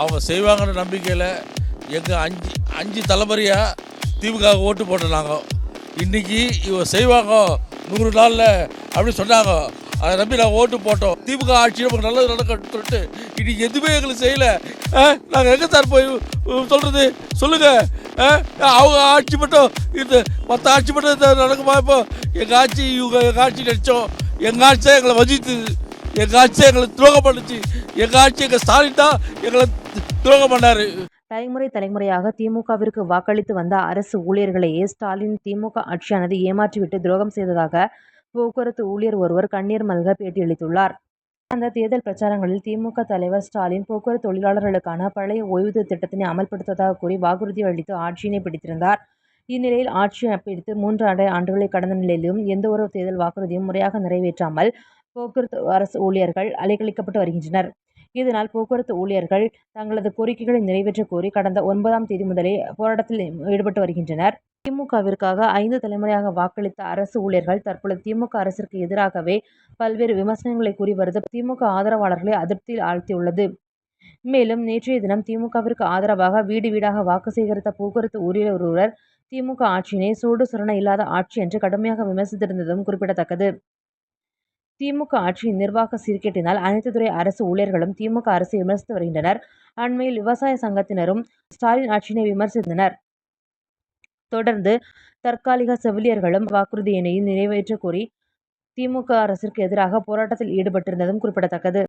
அவங்க செய்வாங்கன்ற நம்பிக்கையில் எங்கள் அஞ்சு அஞ்சு தலைமுறையாக திமுக ஓட்டு போட்டோம் நாங்கள் இன்றைக்கி இவங்க செய்வாங்க நூறு நாளில் அப்படின்னு சொன்னாங்க. அதை நம்பி நாங்கள் ஓட்டு போட்டோம். திமுக ஆட்சி நமக்கு நல்லது நடக்கணும்னு சொல்லிட்டு இன்றைக்கி எதுவுமே எங்களுக்கு செய்யலை. நாங்கள் எங்கே சார் போய் சொல்கிறது சொல்லுங்கள் அவங்க ஆட்சி மட்டும் இந்த மற்ற ஆட்சி மட்டும் இந்த நடக்குமா இப்போ? எங்கள் ஆட்சி இவங்க எங்கள் ஆட்சி நினச்சோம் எங்கள் ஆட்சி தான் எங்களை வஞ்சித்து எங்கள் ஆட்சி தான் எங்களை துரோகம் பண்ணுச்சு எங்கள் ஆட்சி எங்கள் ஸ்டாலின் தான் எங்களை துரோகம் பண்ணாரு. தலைமுறை தலைமுறையாக திமுகவிற்கு வாக்களித்து வந்த அரசு ஊழியர்களையே ஸ்டாலின் திமுக ஆட்சியானது ஏமாற்றிவிட்டு துரோகம் செய்ததாக போக்குவரத்து ஊழியர் ஒருவர் கண்ணீர் மல்க பேட்டியளித்துள்ளார் அந்த தேர்தல் பிரச்சாரங்களில் திமுக தலைவர் ஸ்டாலின் போக்குவரத்து தொழிலாளர்களுக்கான பழைய ஓய்வூதிய திட்டத்தினை அமல்படுத்துவதாக கூறி வாக்குறுதி அளித்து ஆட்சியினை பிடித்திருந்தார். இந்நிலையில் ஆட்சியை பிடித்து மூன்று ஆண்டு ஆண்டுகளை கடந்த நிலையிலும் எந்த ஒரு தேர்தல் வாக்குறுதியும் முறையாக நிறைவேற்றாமல் போக்குவரத்து அரசு ஊழியர்கள் அலைக்கழிக்கப்பட்டு வருகின்றனர். இதனால் போக்குவரத்து ஊழியர்கள் தங்களது கோரிக்கைகளை நிறைவேற்ற கோரி கடந்த ஒன்பதாம் தேதி முதலே போராட்டத்தில் ஈடுபட்டு வருகின்றனர். திமுகவிற்காக ஐந்து தலைமுறையாக வாக்களித்த அரசு ஊழியர்கள் தற்பொழுது திமுக அரசிற்கு எதிராகவே பல்வேறு விமர்சனங்களை கூறி வருது. திமுக ஆதரவாளர்களை அதிருப்தியில் ஆழ்த்தியுள்ளது. மேலும் நேற்றைய தினம் திமுகவிற்கு ஆதரவாக வீடு வீடாக வாக்கு சேகரித்த போக்குவரத்து ஊழியர் ஒருவர் திமுக ஆட்சியினை சூடு சுரண இல்லாத ஆட்சி என்று கடுமையாக விமர்சித்திருந்ததும் குறிப்பிடத்தக்கது. திமுக ஆட்சியின் நிர்வாக சீர்கேட்டினால் அனைத்து துறை அரசு ஊழியர்களும் திமுக அரசை விமர்சித்து வருகின்றனர். அண்மையில் விவசாய சங்கத்தினரும் ஸ்டாலின் ஆட்சியினை விமர்சித்தனர். தொடர்ந்து தற்காலிக செவிலியர்களும் வாக்குறுதியினை நிறைவேற்ற கோரி திமுக அரசிற்கு எதிராக போராட்டத்தில் ஈடுபட்டிருந்ததும் குறிப்பிடத்தக்கது.